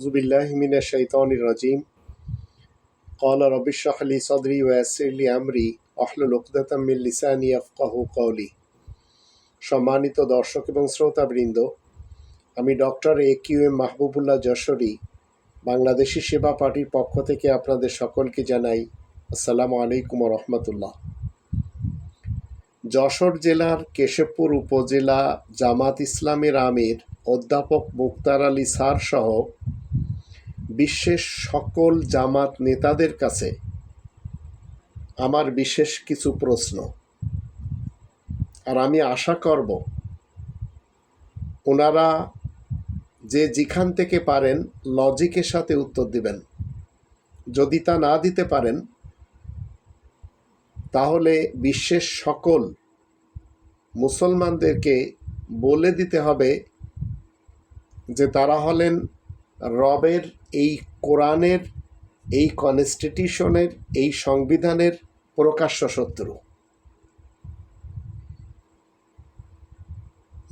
أعوذ بالله من الشيطان الرجيم قال رب اشرح لي صدري ويسر لي أمري واحلل عقدة من লিসানি يفقهوا قولي সম্মানিত দর্শক এবং শ্রোতাবৃন্দ আমি doctor A Q M Mahbubullah Jashori Bangladeshi Seba পার্টির পক্ষ থেকে আপনাদের সকলকে জানাই আসসালামু আলাইকুম রহমতুল্লাহ যশোর জেলার কেশবপুর উপজেলা জামাত ইসলামের আমির অধ্যাপক মুক্তার আলী স্যার সহ বিশ্বের সকল জামাত নেতাদের কাছে আমার বিশেষ কিছু প্রশ্ন। আর আমি আশা করব, ওনারা যে যেখান থেকে পারেন লজিকের সাথে উত্তর দিবেন। যদি তা না দিতে পারেন, তাহলে বিশ্বের সকল মুসলমানদেরকে বলে দিতে হবে যে তারা হলেন রবের এই কোরআনের, এই কনস্টিটিউশনের এই সংবিধানের প্রকাশ্য শত্রু।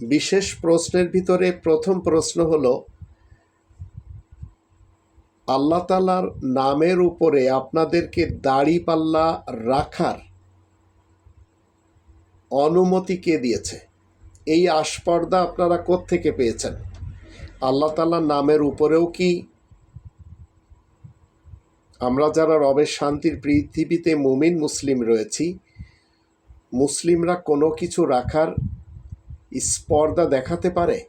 বিশেষ প্রশ্নের ভিতরে প্রথম প্রশ্ন হল, আল্লাহ তালার নামের উপরে আপনাদেরকে দাড়ি পাল্লা রাখার অনুমতি কে দিয়েছে? এই আস্পর্দা আপনারা কোত্থেকে পেয়েছেন? আল্লাহ তালার নামের উপরেও কি আমরা যারা রবের শান্তির পৃথিবীতে মুমিন মুসলিম রয়েছি, মুসলিমরা কোনো কিছু রাখার স্পর্ধা দেখাতে পারে?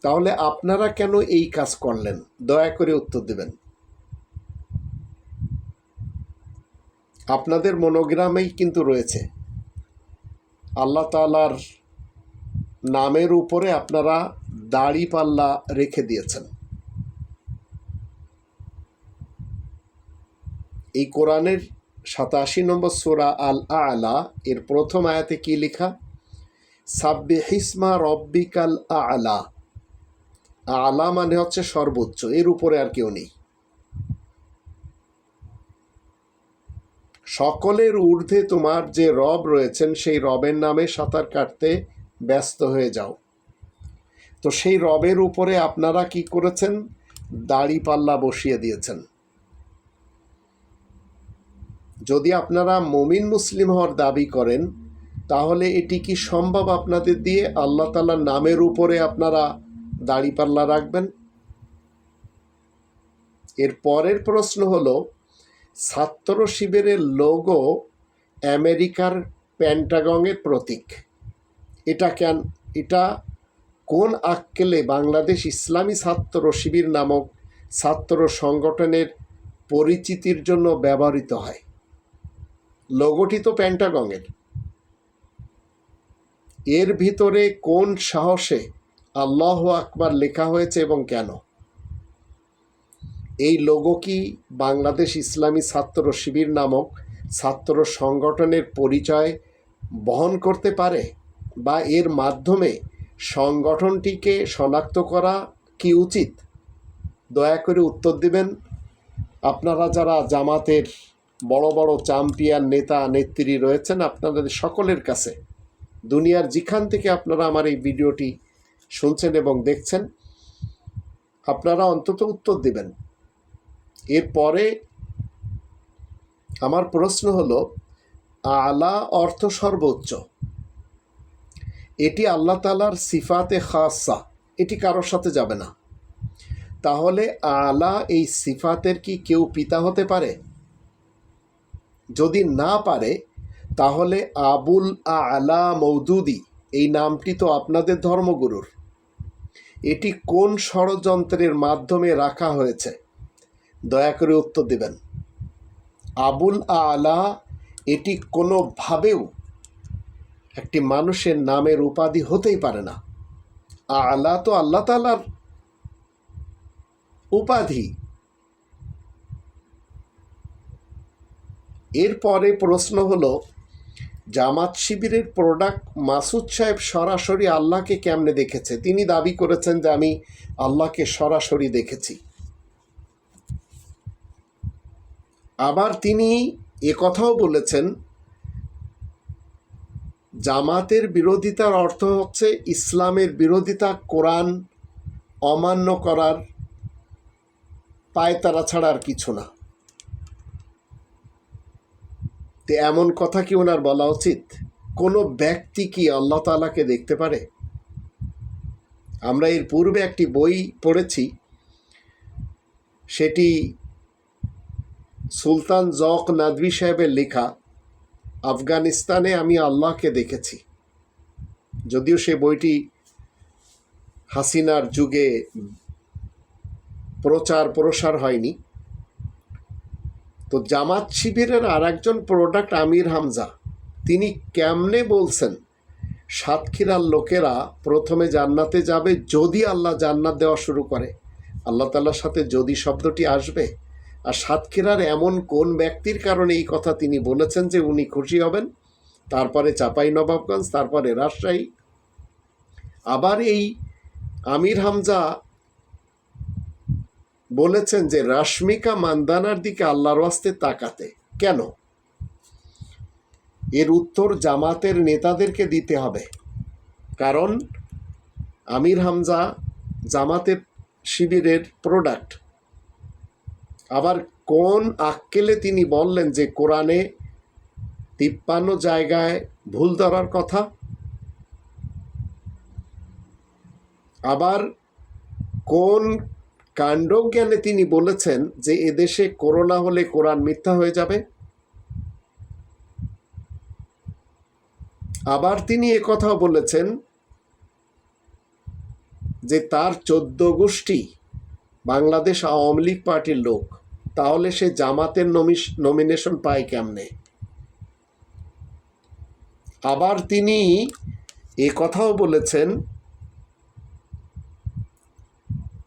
তাহলে আপনারা কেন এই কাজ করলেন? দয়া করে উত্তর দেবেন। আপনাদের মনোগ্রামেই কিন্তু রয়েছে। আল্লাহ তালার নামের উপরে আপনারা দাড়ি পাল্লা রেখে দিয়েছেন। এই কোরআনের সাতাশি নম্বর সোরা আল আলা এর প্রথম আয়াতে কি লেখা? সাব্বে হিসমা রব্বিকাল আলা। আলা মানে হচ্ছে সর্বোচ্চ, এর উপরে আর কেউ নেই। সকলের ঊর্ধ্বে তোমার যে রব রয়েছেন, সেই রবের নামে সাঁতার কাটতে ব্যস্ত হয়ে যাও। তো সেই রবের উপরে আপনারা কি করেছেন? দাড়ি পাল্লা বসিয়ে দিয়েছেন। যদি আপনারা মমিন মুসলিম হওয়ার দাবি করেন, তাহলে এটি কি সম্ভব আপনাদের দিয়ে? আল্লাহ তালার নামের উপরে আপনারা দাড়ি পাল্লা রাখবেন? এর পরের প্রশ্ন হল, ছাত্র শিবিরের লোগো আমেরিকার প্যান্টাগংয়ের প্রতীক। এটা কেন? এটা কোন আক্কেলে বাংলাদেশ ইসলামী ছাত্র শিবির নামক ছাত্র সংগঠনের পরিচিতির জন্য ব্যবহৃত হয়? লোগোটি তো প্যান্টাগংয়ের এর ভিতরে কোন সাহসে আল্লাহ আকবার লেখা হয়েছে এবং কেন? এই লোগো কি বাংলাদেশ ইসলামী ছাত্র শিবির নামক ছাত্র সংগঠনের পরিচয় বহন করতে পারে বা এর মাধ্যমে সংগঠনটিকে শনাক্ত করা কি উচিত? দয়া করে উত্তর দিবেন। আপনারা যারা জামাতের বড় বড় চ্যাম্পিয়ন নেতা নেত্রী রয়েছেন আপনাদের সকলের কাছে। দুনিয়ার যেখান থেকে আপনারা আমার এই ভিডিওটি শুনছেন এবং দেখছেন, আপনারা অন্তত উত্তর দিবেন। এরপরে আমার প্রশ্ন হলো, আলা অর্থ সর্বোচ্চ? এটি আল্লাহ তালার সিফাতে খাসা, এটি কারোর সাথে যাবে না। তাহলে আলা এই সিফাতের কি কেউ পিতা হতে পারে? যদি না পারে, তাহলে আবুল আলা মৌদুদি এই নামটি তো আপনাদের ধর্মগুরুর। এটি কোন ষড়যন্ত্রের মাধ্যমে রাখা হয়েছে? দয়া করে উত্তর দেবেন। আবুল আলা এটি কোনোভাবেও একটি মানুষের নামের উপাধি হতেই পারে না। আলা তো আল্লাহ তালার উপাধি। এরপরে প্রশ্ন হলো, জামাত শিবিরের প্রোডাক্ট মাসুদ সাহেব সরাসরি আল্লাহকে কেমনে দেখেছে? তিনি দাবি করেছেন যে আমি আল্লাহকে সরাসরি দেখেছি। আবার তিনি কথাও বলেছেন, জামাতের বিরোধিতার অর্থ হচ্ছে ইসলামের বিরোধিতা কোরআন অমান্য করার পায়তারা ছাড়া আর কিছু না। তো এমন কথা কি ওনার বলা উচিত? কোনো ব্যক্তি কি আল্লাহ তালাকে দেখতে পারে? আমরা এর পূর্বে একটি বই পড়েছি, সেটি সুলতান জক নাদবি সাহেবের লেখা, আফগানিস্তানে আমি আল্লাহকে দেখেছি। যদিও সে বইটি হাসিনার যুগে প্রচার প্রসার হয়নি তো জামাত শিবিরের আর একজন প্রোডাক্ট আমির হামজা। তিনি কেমনে বলছেন, সাতক্ষীরার লোকেরা প্রথমে জান্নাতে যাবে যদি আল্লাহ জান্নাত দেওয়া শুরু করে। আল্লাহ তাল্লার সাথে যদি শব্দটি আসবে। আর সাতক্ষীরার এমন কোন ব্যক্তির কারণে এই কথা তিনি বলেছেন যে উনি খুশি হবেন? তারপরে চাপাই নবাবগঞ্জ, তারপরে রাজশাহী। আবার এই আমির হামজা বলেছেন যে রাশ্মিকা মান্দানার দিকে আল্লাহর ওয়াস্তে তাকাতে। কেন? এর উত্তর জামাতের নেতাদেরকে দিতে হবে। কারণ আমির হামজা জামাতের শিবিরের প্রোডাক্ট আবার কোন আক্কেলে তিনি বললেন যে কোরআনে তিপ্পান্ন জায়গায় ভুল ধরার কথা? আবার কোন কাণ্ডজ্ঞানে তিনি বলেছেন যে এদেশে করোনা হলে কোরআন মিথ্যা হয়ে যাবে। আবার তিনি কথাও বলেছেন যে তার চোদ্দ গোষ্ঠী বাংলাদেশ আওয়ামী লীগ পার্টির লোক, তাহলে সে জামাতের নমিনেশন পায় কেমনে? আবার তিনি এ কথাও বলেছেন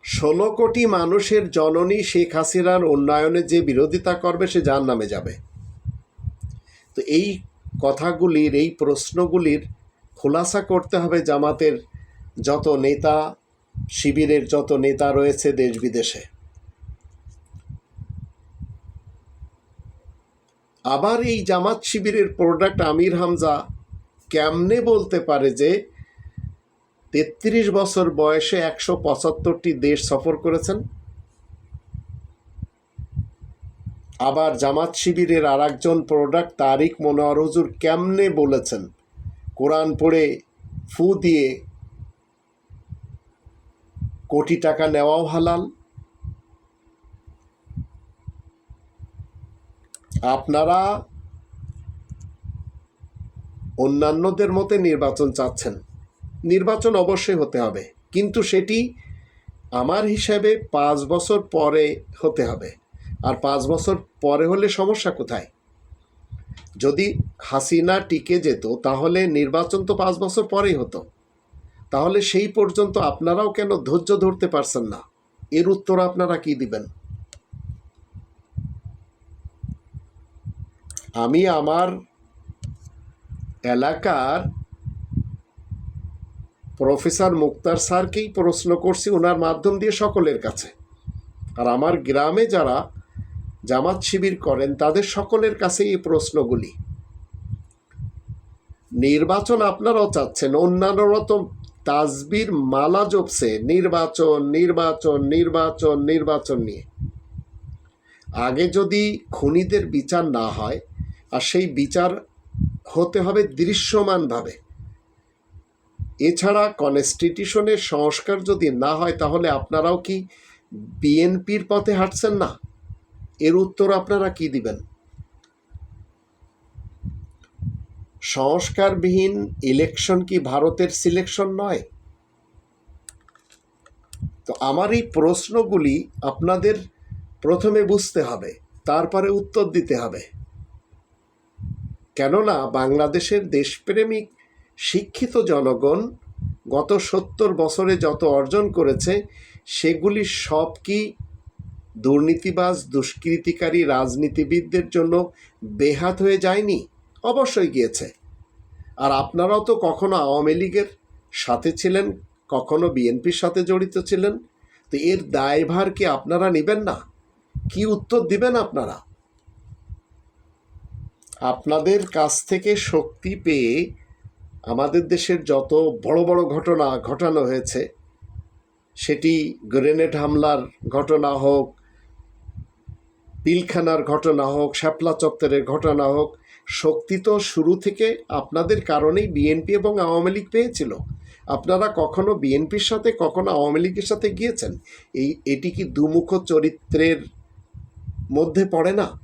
ষোলো কোটি মানুষের জননী শেখ হাসিনার উন্নয়নে যে বিরোধিতা করবে সে যার নামে যাবে? তো এই কথাগুলির, এই প্রশ্নগুলির খোলাসা করতে হবে জামাতের যত নেতা, শিবিরের যত নেতা রয়েছে দেশ বিদেশে। আবার এই জামাত শিবিরের প্রোডাক্ট আমির হামজা কেমনে বলতে পারে যে তেত্রিশ বছর বয়সে একশো পঁচাত্তরটি দেশ সফর করেছেন। আবার জামাত শিবিরের আর একজন প্রোডাক্ট তারিক মনোয়ার হুজুর কেমনে বলেছেন? কোরআন পড়ে ফু দিয়ে কোটি টাকা নেওয়াও হালাল। আপনারা অন্যান্যদের মতে নির্বাচন চাচ্ছেন। নির্বাচন অবশ্যই হতে হবে। কিন্তু সেটি আমার হিসাবে পাঁচ বছর পরে হতে হবে। আর পাঁচ বছর পরে হলে সমস্যা কোথায়? যদি হাসিনা টিকে যেত, তাহলে নির্বাচন তো পাঁচ বছর পরেই হতো। তাহলে সেই পর্যন্ত আপনারাও কেন ধৈর্য ধরতে পারছেন না? এর উত্তর আপনারা কি দিবেন? আমি আমার এলাকার প্রফেসর মুক্তার স্যারকেই প্রশ্ন করছি ওনার মাধ্যম দিয়ে সকলের কাছে। আর আমার গ্রামে যারা জামাত শিবির করেন, তাদের সকলের কাছে এই প্রশ্নগুলি। নির্বাচন আপনারাও চাচ্ছেন, অন্যান্যরা তো তাজবির মালা জপছে, নির্বাচন নির্বাচন নির্বাচন নির্বাচন নিয়ে। আগে যদি খুনিদের বিচার না হয়, আর সেই বিচার হতে হবে দৃশ্যমানভাবে। এছাড়া কনস্টিটিউশনের সংস্কার যদি না হয়, তাহলে আপনারাও কি বিএনপির পথে হাঁটছেন না? এর উত্তর আপনারা কি দিবেন? সংস্কারবিহীন ইলেকশন কি ভারতের সিলেকশন নয়? তো আমার এই প্রশ্নগুলি আপনাদের প্রথমে বুঝতে হবে, তারপরে উত্তর দিতে হবে। কেননা বাংলাদেশের দেশপ্রেমিক শিক্ষিত জনগণ গত সত্তর বছরে যত অর্জন করেছে, সেগুলি সব কি দুর্নীতিবাজ, দুষ্কৃতিকারী রাজনীতিবিদদের জন্য বেহাত হয়ে যায়নি? অবশ্যই গিয়েছে। আর আপনারাও তো কখনো আওয়ামী লীগের সাথে ছিলেন, কখনো বিএনপির সাথে জড়িত ছিলেন, তো এর দায়ভার কি আপনারা নেবেন না? কি উত্তর দিবেন আপনারা? আপনাদের কাছ থেকে শক্তি পেয়ে আমাদের দেশের যত বড় বড় ঘটনা ঘটানো হয়েছে, সেটি গ্রেনেড হামলার ঘটনা হোক, পিলখানার ঘটনা হোক, শ্যাপলা চত্বরের ঘটনা হোক, শক্তি তো শুরু থেকে আপনাদের কারণেই বিএনপি এবং আওয়ামী লীগ পেয়েছিল। আপনারা কখনো বিএনপির সাথে, কখনো আওয়ামী লীগের সাথে গিয়েছেন? এই, এটি কি দুমুখ চরিত্রের মধ্যে পড়ে না?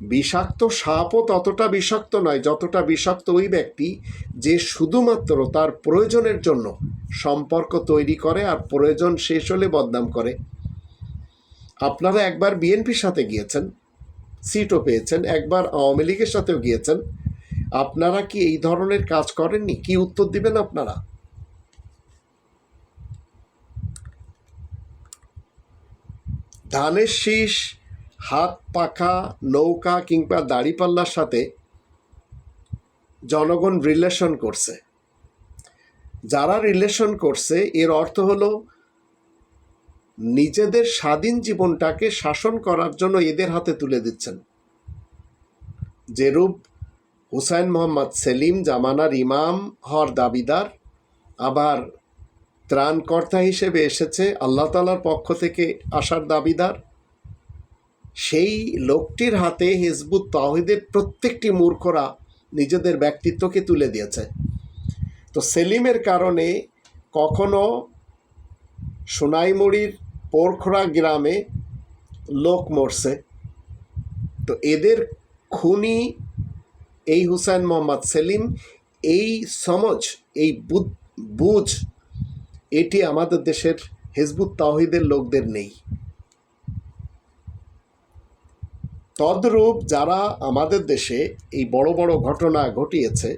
বিষাক্ত সাপও ততটা বিষাক্ত নয়, যতটা বিষাক্ত ওই ব্যক্তি যে শুধুমাত্র তার প্রয়োজনের জন্য সম্পর্ক তৈরি করে আর প্রয়োজন শেষ হলে বদনাম করে। আপনারা একবার বিএনপির সাথে গিয়েছেন, সিটও পেয়েছেন, একবার আওয়ামী লীগের সাথেও গিয়েছেন। আপনারা কি এই ধরনের কাজ করেননি? কি উত্তর দিবেন আপনারা? ধানের শীষ হাত, পাখা, নৌকা কিংবা দাড়িপাল্লার সাথে জনগণ রিলেশন করছে। যারা রিলেশন করছে, এর অর্থ হলো নিজেদের স্বাধীন জীবনটাকে শাসন করার জন্য এদের হাতে তুলে দিচ্ছেন। যেরূপ হুসাইন মোহাম্মদ সেলিম, জামানার ইমাম হওয়ার দাবিদার, আবার ত্রাণকর্তা হিসেবে এসেছে, আল্লাহ তালার পক্ষ থেকে আসার দাবিদার সেই লোকটির হাতে হিজবুত তাহিদের প্রত্যেকটি মূর্খরা নিজেদের ব্যক্তিত্বকে তুলে দিয়েছে। তো সেলিমের কারণে কখনো সোনাইমুড়ির পোরখরা গ্রামে লোক মরছে। তো এদের খুনি এই হুসাইন মোহাম্মদ সেলিম, এই সমজ, এই বুঝ এটি আমাদের দেশের হিজবুত তাহিদের লোকদের নেই। তদ্রূপ যারা আমাদের দেশে এই বড় বড় ঘটনা ঘটিয়েছে,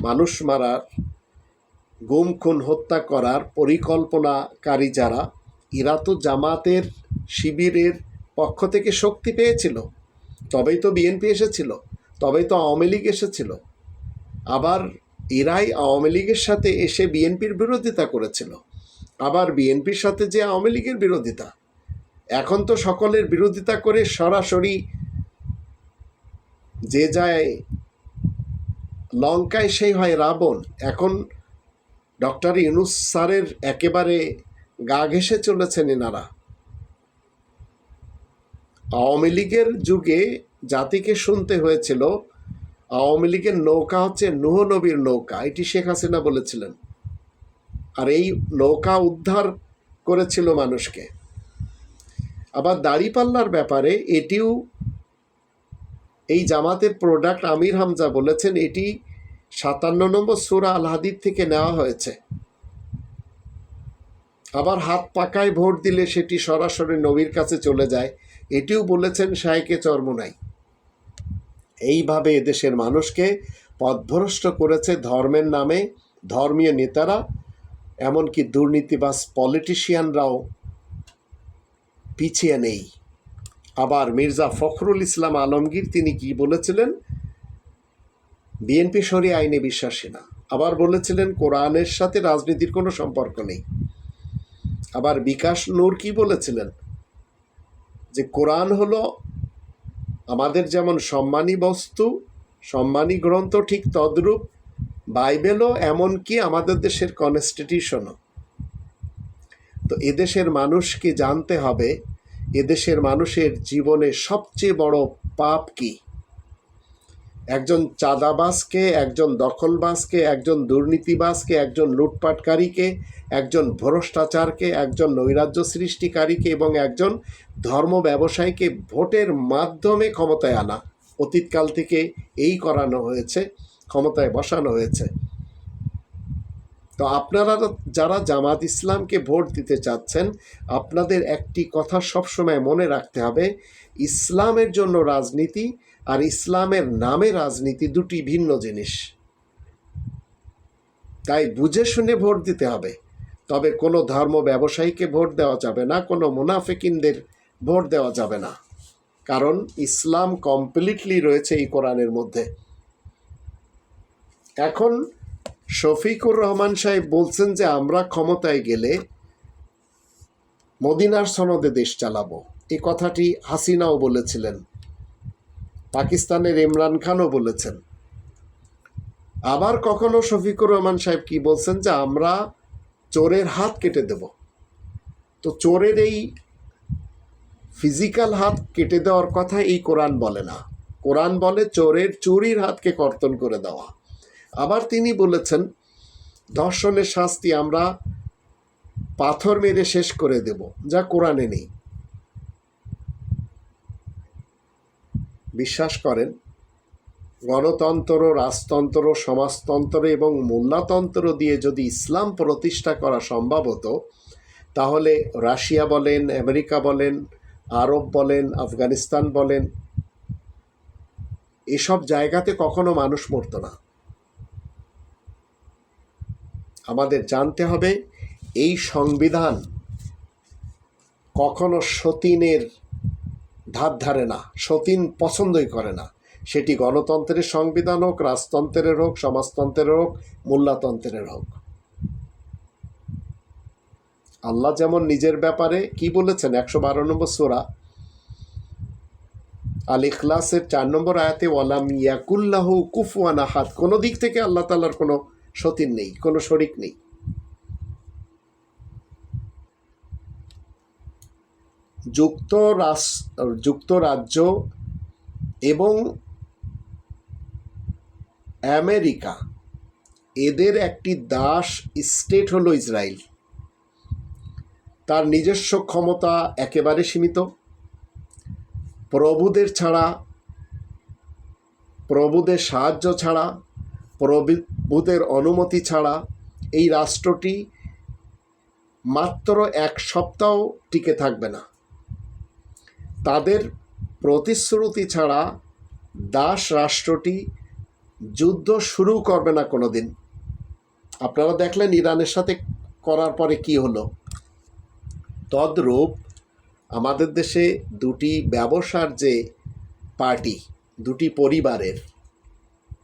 মানুষ মারার, গুম, খুন, হত্যা করার পরিকল্পনাকারী যারা, এরা তো জামাতের শিবিরের পক্ষ থেকে শক্তি পেয়েছিল। তবেই তো বিএনপি এসেছিল, তবেই তো আওয়ামী লীগ এসেছিল। আবার এরাই আওয়ামী লীগের সাথে এসে বিএনপির বিরোধিতা করেছিল। আবার বিএনপির সাথে যে আওয়ামী লীগের বিরোধিতা। এখন তো সকলের বিরোধিতা করে সরাসরি যে যায় লঙ্কায় সেই হয় রাবণ। এখন ডক্টর ইউনুস স্যারের একেবারে গা ঘেসে চলেছেন এনারা। আওয়ামী লীগের যুগে জাতিকে শুনতে হয়েছিল, আওয়ামী লীগের নৌকা হচ্ছে নুহ নবীর নৌকা, এটি শেখ হাসিনা বলেছিলেন। আর এই নৌকা উদ্ধার করেছিল মানুষকে। আবার দাড়িপাল্লার ব্যাপারে এটিও এই জামাতের প্রোডাক্ট আমির হামজা বলেছেন, এটি সাতান্ন নম্বর সুরা আল হাদিদ থেকে নেওয়া হয়েছে। আবার হাত পাকায় ভোট দিলে সেটি সরাসরি নবীর কাছে চলে যায়, এটিও বলেছেন শাইকে চর্মনাই। এইভাবে এদেশের মানুষকে পথভ্রষ্ট করেছে ধর্মের নামে, ধর্মীয় নেতারা, এমনকি দুর্নীতিবাস পলিটিশিয়ানরাও পিছিয়ে নেই। আবার মির্জা ফখরুল ইসলাম আলমগীর তিনি কি বলেছিলেন? বিএনপি সরি আইনে বিশ্বাসী না। আবার বলেছিলেন, কোরআনের সাথে রাজনীতির কোনো সম্পর্ক নেই। আবার বিকাশ নূর কি বলেছিলেন? যে কোরআন হলো আমাদের যেমন সম্মানী বস্তু, সম্মানী গ্রন্থ ঠিক তদ্রূপ, বাইবেলও এমনকি আমাদের দেশের কনস্টিটিউশনও তো এদেশের মানুষকে জানতে হবে এদেশের মানুষের জীবনে সবচেয়ে বড় পাপ কি? একজন চাঁদাবাসকে একজন দখলবাসকে একজন দুর্নীতিবাসকে একজন লুটপাটকারীকে, একজন ভ্রষ্টাচারকে, একজন নৈরাজ্য সৃষ্টিকারীকে এবং একজন ধর্ম ব্যবসায়ীকে ভোটের মাধ্যমে ক্ষমতায় আনা। অতীতকাল থেকে এই করানো হয়েছে, ক্ষমতায় বসানো হয়েছে। তো আপনারা যারা জামাত ইসলামকে ভোট দিতে চাচ্ছেন, আপনাদের একটি কথা সবসময় মনে রাখতে হবে, ইসলামের জন্য রাজনীতি আর ইসলামের নামে রাজনীতি দুটি ভিন্ন জিনিস। তাই বুঝে শুনে ভোট দিতে হবে। তবে কোনো ধর্ম ব্যবসায়ীকে ভোট দেওয়া যাবে না, কোনো মুনাফেকিনদের ভোট দেওয়া যাবে না। কারণ ইসলাম কমপ্লিটলি রয়েছে এই কোরআনের মধ্যে। এখন শফিকুর রহমান সাহেব বলছেন যে আমরা ক্ষমতায় গেলে মদিনার সনদে দেশ চালাবো। এই কথাটি হাসিনাও বলেছিলেন। পাকিস্তানের ইমরান খানও বলেছেন। আবার কখনো শফিকুর রহমান সাহেব কি বলছেন যে আমরা চোরের হাত কেটে দেব। তো চোরের এই ফিজিক্যাল হাত কেটে দেওয়ার কথা এই কোরআন বলে না। কোরআন বলে চোরের চুরির হাতকে কর্তন করে দেওয়া। আবার তিনি বলেছেন ধর্ষণের শাস্তি আমরা পাথর মেরে শেষ করে দেব, যা কোরআনে নেই। বিশ্বাস করেন, গণতন্ত্র, রাজতন্ত্র, সমাজতন্ত্র এবং মোল্লাতন্ত্র দিয়ে যদি ইসলাম প্রতিষ্ঠা করা সম্ভব হতো, তাহলে রাশিয়া বলেন, আমেরিকা বলেন, আরব বলেন, আফগানিস্তান বলেন, এসব জায়গাতে কখনো মানুষ মরত না। আমাদের জানতে হবে, এই সংবিধান কখনো সতীনের ধার ধারে না, সতীন পছন্দই করে না। সেটি গণতন্ত্রের সংবিধান হোক, রাজতন্ত্রের হোক, সমাজতন্ত্রের হোক, মোল্লাতন্ত্রের হোক। আল্লাহ যেমন নিজের ব্যাপারে কি বলেছেন, একশো বারো নম্বর সোরা? আল ইখলাসের চার নম্বর আয়াতে, ওয়ালাম ইয়াকুল্লাহ কুফুয়ান আহাদ। কোনো দিক থেকে আল্লাহ তালার কোনো সতীন নেই, কোনো শরিক নেই। যুক্তরাষ্ট্র যুক্তরাজ্য এবং আমেরিকা, এদের একটি দাস স্টেট হলো ইসরায়েল। তার নিজস্ব ক্ষমতা একেবারে সীমিত। প্রভুদের ছাড়া, প্রভুদের সাহায্য ছাড়া প্রভুদের অনুমতি ছাড়া এই রাষ্ট্রটি মাত্র এক সপ্তাহ টিকে থাকবে না। তাদের প্রতিশ্রুতি ছাড়া দাস রাষ্ট্রটি যুদ্ধ শুরু করবে না কোনো দিন আপনারা দেখলেন ইরানের সাথে করার পরে কি হলো। তদ্রূপ আমাদের দেশে দুটি ব্যবসার যে পার্টি, দুটি পরিবারের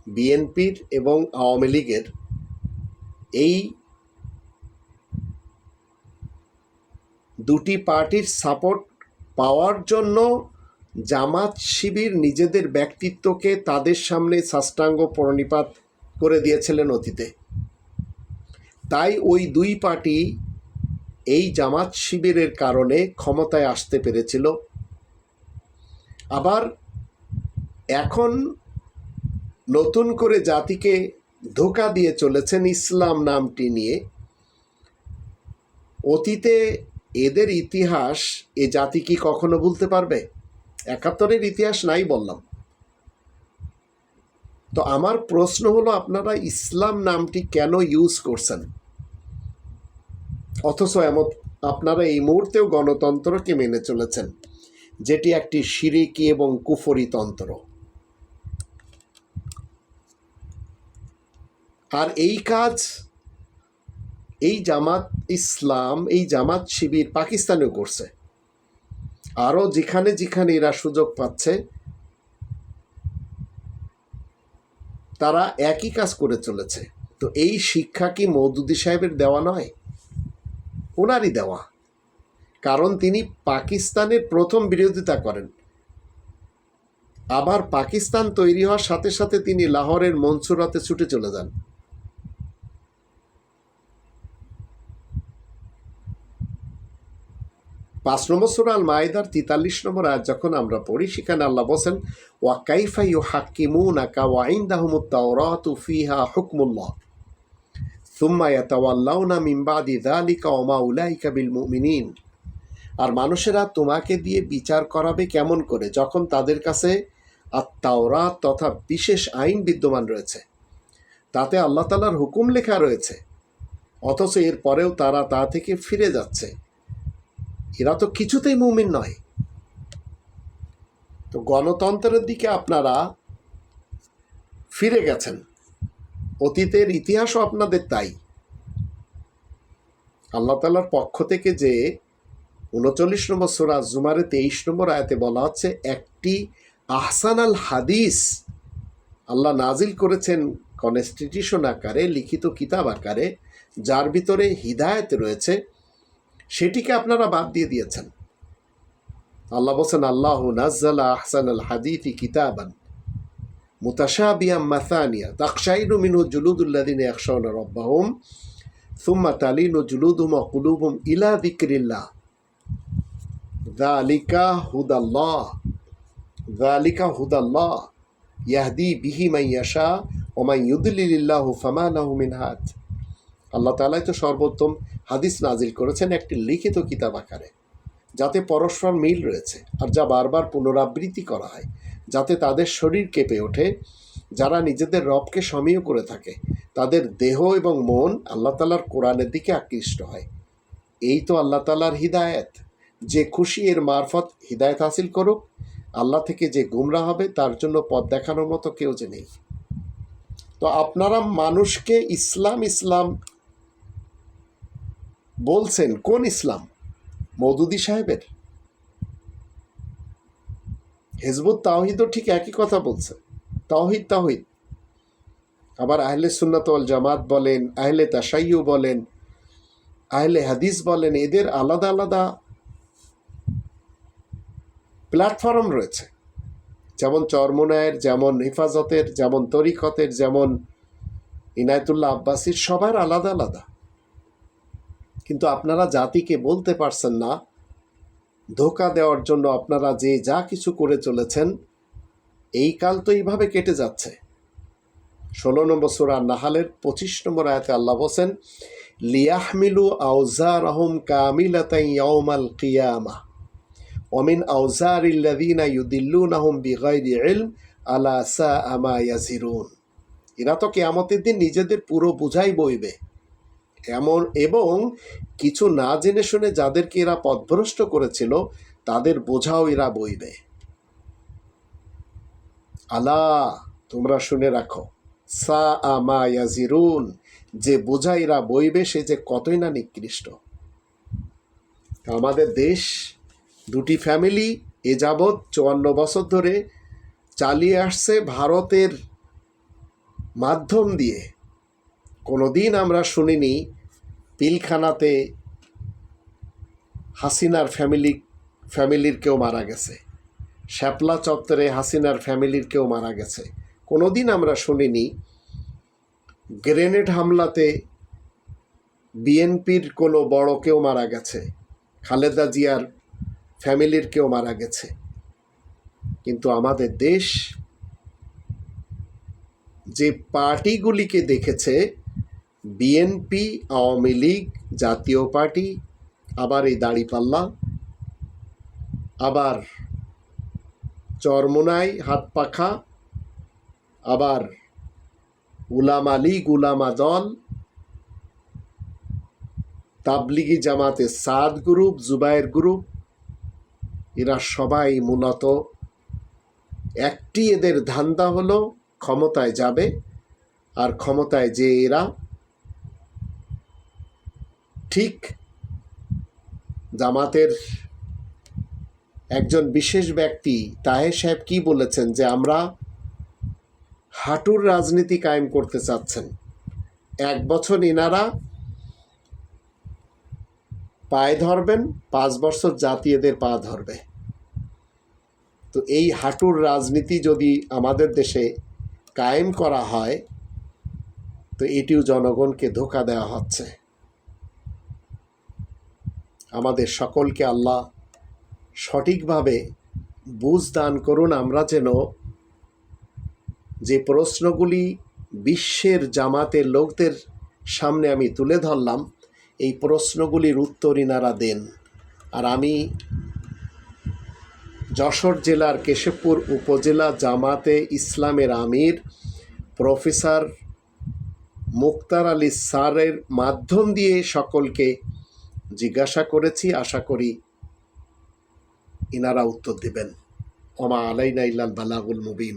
বিএনপির এবং আওয়ামী লীগের এই দুটি পার্টির সাপোর্ট পাওয়ার জন্য জামাত শিবির নিজেদের ব্যক্তিত্বকে তাদের সামনে সাষ্টাঙ্গ প্রণিপাত করে দিয়েছিলেন অতীতে। তাই ওই দুই পার্টি এই জামাত শিবিরের কারণে ক্ষমতায় আসতে পেরেছিল। আবার এখন নতুন করে জাতিকে ধোকা দিয়ে চলেছেন ইসলাম নামটি নিয়ে। অতীতে এদের ইতিহাস এ জাতি কি কখনো ভুলতে পারবে? একাত্তরের ইতিহাস নাই বললাম। তো আমার প্রশ্ন হলো, আপনারা ইসলাম নামটি কেন ইউজ করছেন? অথচ এমন আপনারা এই মুহূর্তেও গণতন্ত্রকে মেনে চলেছেন, যেটি একটি সিরিকি এবং কুফরি তন্ত্র। আর এই কাজ, এই জামাত ইসলাম, এই জামাত শিবির পাকিস্তানেও করছে। আরও যেখানে যেখানে এরা সুযোগ পাচ্ছে, তারা একই কাজ করে চলেছে। তো এই শিক্ষা কি মৌদুদি সাহেবের দেওয়া নয়? ওনারই দেওয়া। কারণ তিনি পাকিস্তানের প্রথম বিরোধিতা করেন। আবার পাকিস্তান তৈরি হওয়ার সাথে সাথে তিনি লাহোরের মনসুরাতে ছুটে চলে যান। পাঁচ নম্বর সুরাল মায়েদার তেতাল্লিশ নম্বর আয়াত যখন আমরা পড়ি, সেখানে আল্লাহ বসেন ওয়া কাইফা ইউ হাক্কিমুনাকা ওয়া ইনদাহুমুত তাওরাতু ফিহা হুকমুল্লাহ। সুম্মা ইয়াতাওয়াল্লাউনা মিন বাদি যালিকা ওয়া মা উলাইকা বিল মুমিনিন। আর মানুষেরা তোমাকে দিয়ে বিচার করাবে কেমন করে, যখন তাদের কাছে আত্মাওরাত তথা বিশেষ আইন বিদ্যমান রয়েছে। তাতে আল্লাহ তালার হুকুম লেখা রয়েছে। অথচ এর পরেও তারা তা থেকে ফিরে যাচ্ছে। এরা তো কিছুতেই মুমিন নয়। তো গণতন্ত্রের দিকে আপনারা ফিরে গেছেন। অতীতের ইতিহাসও আপনাদের তাই। আল্লাহ তালার পক্ষ থেকে যে উনচল্লিশ নম্বর সোরা জুমারে তেইশ নম্বর আয়াতে বলা হচ্ছে, একটি আহসান আল হাদিস আল্লাহ নাজিল করেছেন কনস্টিটিউশন আকারে, লিখিত কিতাব আকারে, যার ভিতরে হিদায়ত রয়েছে। সেটিকে আপনারা বাদ দিয়ে দিয়েছেন আল্লাহ বলছেন আল্লাহ নাজ্জালা আহসান আল হাদিফি কিতাবান মুতাশাবিয়া মাসানিয়া তাকশাইনু মিনহু জুলুদুল্লাদিন একশাউনা রব্বাহুম সুম্মা তালিনু জুলুদুম কুলুবুম ইলা দিক্রিল্লাহ দালিকা হুদাল্লাহ দালিকা হুদাল্লাহ ইয়াহদি বিহি মাইয়াশা ওমাই ইউদুলিল্লাহ ফামা লাহু মিন হাদ আল্লাহ তালাই তো সর্বোত্তম হাদিস নাজিল করেছেন একটি লিখিত কিতাব আকারে, যাতে পরস্পর মিল রয়েছে আর যা বারবার পুনরাবৃত্তি করা হয়, যাতে তাদের শরীর কেঁপে ওঠে, যারা নিজেদের রবকে সমীয় করে থাকে, তাদের দেহ এবং মন আল্লাহ তালার কোরআনের দিকে আকৃষ্ট হয়। এই তো আল্লাহ তালার হিদায়ত। যে খুশি এর মারফত হিদায়ত হাসিল করুক, আল্লাহ থেকে যে গুমরা হবে তার জন্য পথ দেখানোর মতো কেউ যে নেই। তো আপনারা মানুষকে ইসলাম ইসলাম বলছেন, কোন ইসলাম? মৌদুদি সাহেবের? হেজবুত তাওহিদও ঠিক একই কথা বলছে। তাওহিদ তাওহিদ। আবার আহলে সুন্নাত ওয়াল জামাত বলেন, আহলে তাসাইয়ু বলেন, আহলে হাদিস বলেন, এদের আলাদা আলাদা প্ল্যাটফর্ম রয়েছে। যেমন চরমোনায়ের, যেমন হেফাজতের, যেমন তরিকতের, যেমন ইনায়তুল্লাহ আব্বাসির, সবার আলাদা আলাদা। কিন্তু আপনারা জাতিকে বলতে পারছেন না। ধোকা দেওয়ার জন্য আপনারা যে যা কিছু করে চলেছেন, এই কাল তো এইভাবে কেটে যাচ্ছে। ষোলো নম্বর সুরা নাহালের পঁচিশ নম্বর আয়াতে আল্লাহ বসেন লিয়াহমিলু আউজার আহম কামিলাতাই ইয়াউমাল কিয়ামা। ওমিন আউজার ইল্লাদিনা ইউদিল্লুন আহম বিগাইরি ইলম আলা সা আমা ইয়াজিরুন। এরা তো কেয়ামতের দিন নিজেদের পুরো বুঝাই বইবে। এমন এবং কিছু না জেনে শুনে যাদেরকে এরা পথভ্রষ্ট করেছিল, তাদের বোঝাও এরা বইবে আলা তোমরা শুনে রাখো। সা আমা ইয়াজিরুন, যে বোঝা এরা বইবে সে যে কতই না নিকৃষ্ট। আমাদের দেশ, দুটি ফ্যামিলি, এ যাবৎ চুয়ান্ন বছর ধরে চালিয়ে আসছে ভারতের মাধ্যম দিয়ে। কোনোদিন আমরা শুনিনি পিলখানাতে হাসিনার ফ্যামিলি, ফ্যামিলির কেউ মারা গেছে। শ্যাপলা চত্বরে হাসিনার ফ্যামিলির কেউ মারা গেছে। কোনোদিন আমরা শুনিনি গ্রেনেড হামলাতে বিএনপির কোনো বড় কেউ মারা গেছে, খালেদা জিয়ার ফ্যামিলির কেউ মারা গেছে। কিন্তু আমাদের দেশ যে পার্টিগুলিকে দেখেছে বিএনপি, আওয়ামী লীগ, জাতীয় পার্টি, আবার এই দাড়িপাল্লা আবার চরমোনাই, হাত পাখা, আবার উলামা লীগ, উলামা দল, তাবলিগি জামাতে সাদ গ্রুপ জুবায়ের গ্রুপ, এরা সবাই মূলত একটি এদের ধান্দা হলো ক্ষমতায় যাবে, আর ক্ষমতায় যে এরা ঠিক জামাতের একজন বিশেষ ব্যক্তি তাহের সাহেব কি বলেছেন যে আমরা হাঁটুর রাজনীতি কায়েম করতে চাচ্ছেন। এক বছর ইনারা পায়ে ধরবেন, পাঁচ বছর জাতীয়দের পা ধরবে। তো এই হাঁটুর রাজনীতি যদি আমাদের দেশে কায়েম করা হয়, তো এটিও জনগণকে ধোকা দেওয়া হচ্ছে। আমাদের সকলকে আল্লাহ সঠিকভাবে বুঝ দান করুন। আমরা যেন যে প্রশ্নগুলি বিশ্বের জামাতের লোকদের সামনে আমি তুলে ধরলাম, এই প্রশ্নগুলির উত্তর ইনারা দেন। আর আমি যশোর জেলার কেশবপুর উপজেলা জামাতে ইসলামের আমির প্রফেসর মুক্তার আলী স্যারের মাধ্যম দিয়ে সকলকে জিজ্ঞাসা করেছি আশা করি ইনারা উত্তর দেবেন। ওমা আলাইনা ইল্লাল বালাগুল মুবিন।